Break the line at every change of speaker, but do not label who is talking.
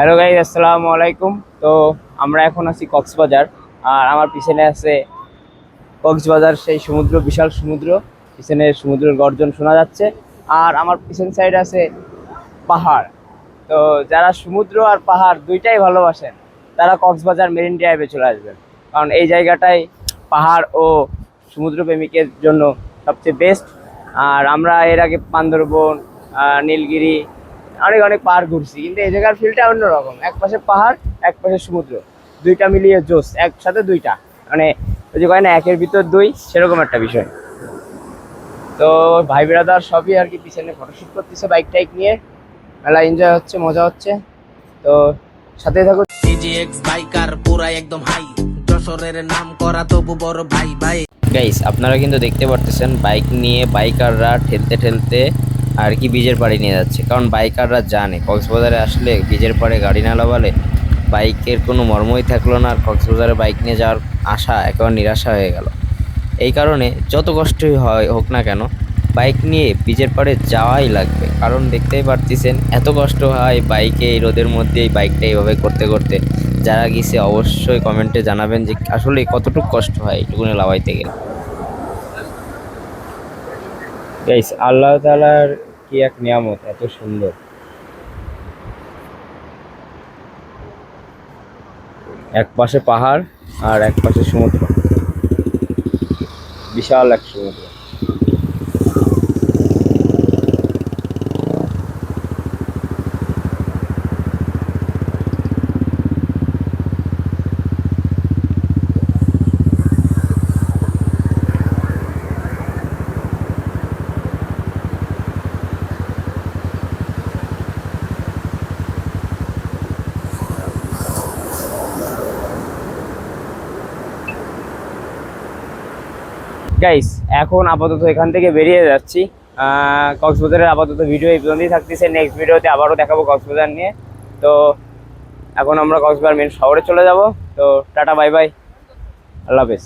Hello guys আসসালামু আলাইকুম। তো আমরা এখন আছি কক্সবাজার আর আমার পিছনে আছে কক্সবাজার সেই সমুদ্র বিশাল সমুদ্র। পিছনে সমুদ্রের গর্জন শোনা যাচ্ছে আর আমার পিছন সাইড আছে পাহাড়। তো যারা সমুদ্র আর পাহাড় দুইটাই ভালোবাসেন তারা কক্সবাজার মেরিন ড্রাইভে চলে আসবেন। কারণ এই জায়গাটাই পাহাড় ও সমুদ্র প্রেমিকের জন্য সবচেয়ে বেস্ট আর আমরা এর আগে বান্দরবন আহ, নীলগিরি অনেক অনেক পাহাড় ঘুরছি কিন্তু এই জায়গার ফিলটা অন্যরকম। এক পাশে পাহাড় এক পাশে সমুদ্র। দুইটা মিলিয়ে জোস একসাথে দুইটা। মানে ওই যে কয় না একের ভিতর দুই সেরকম একটা বিষয়। তো ভাই বেড়াদার সবই আর কি পিছনে ফটোশুট করতেছে বাইক টাইক নিয়ে। মেলা এনজয় হচ্ছে মজা হচ্ছে। তো সাথে থাকো
সিজিএক্স বাইকার পুরা একদম হাই যশোরের নাম করা তবু বড় ভাই ভাই।
গাইস আপনারা কিন্তু দেখতে পারতেছেন বাইক নিয়ে বাইকাররা ঠেলতে ঠেলতে আর কি বীজের পাড়ে নিয়ে যাচ্ছে। কারণ বাইকাররা জানে, কক্সবাজারে আসলে বীজের পাড়ে গাড়ি না লাগালে বাইকের কোনো মর্মই থাকল না, আর কক্সবাজারে বাইক নিয়ে যাওয়ার আশা একেবারে নিরাশা হয়ে গেল। এই কারণে যত কষ্টই হয়, হোক না কেন, বাইক নিয়ে বীজের পাড়ে যাওয়াই লাগবে। কারণ দেখতেই পারতেছেন, এত কষ্ট হয় বাইকে এই রোদের মধ্যে এই বাইকটা এইভাবে করতে করতে। যারা গিয়েছে অবশ্যই কমেন্টে জানাবেন যে আসলে কতটুকু কষ্ট হয় এইটুকুনি লাভাইতে গেলে।
আল্লাহ তালার কি এক নিয়ামত, এত সুন্দর। এক পাশে পাহাড় আর এক পাশে সমুদ্র। বিশাল এক সমুদ্র। গাইস এখন আপাতত এখান থেকে বেরিয়ে যাচ্ছি। কক্সবাজারের আপাতত ভিডিও এই পর্যন্তই থাকতেছে। নেক্সট ভিডিওতে আবারও দেখাবো কক্সবাজার নিয়ে। তো এখন আমরা কক্সবাজার মেন শহরে চলে যাব। তো টাটা বাই বাই আল্লাহ হাফেজ।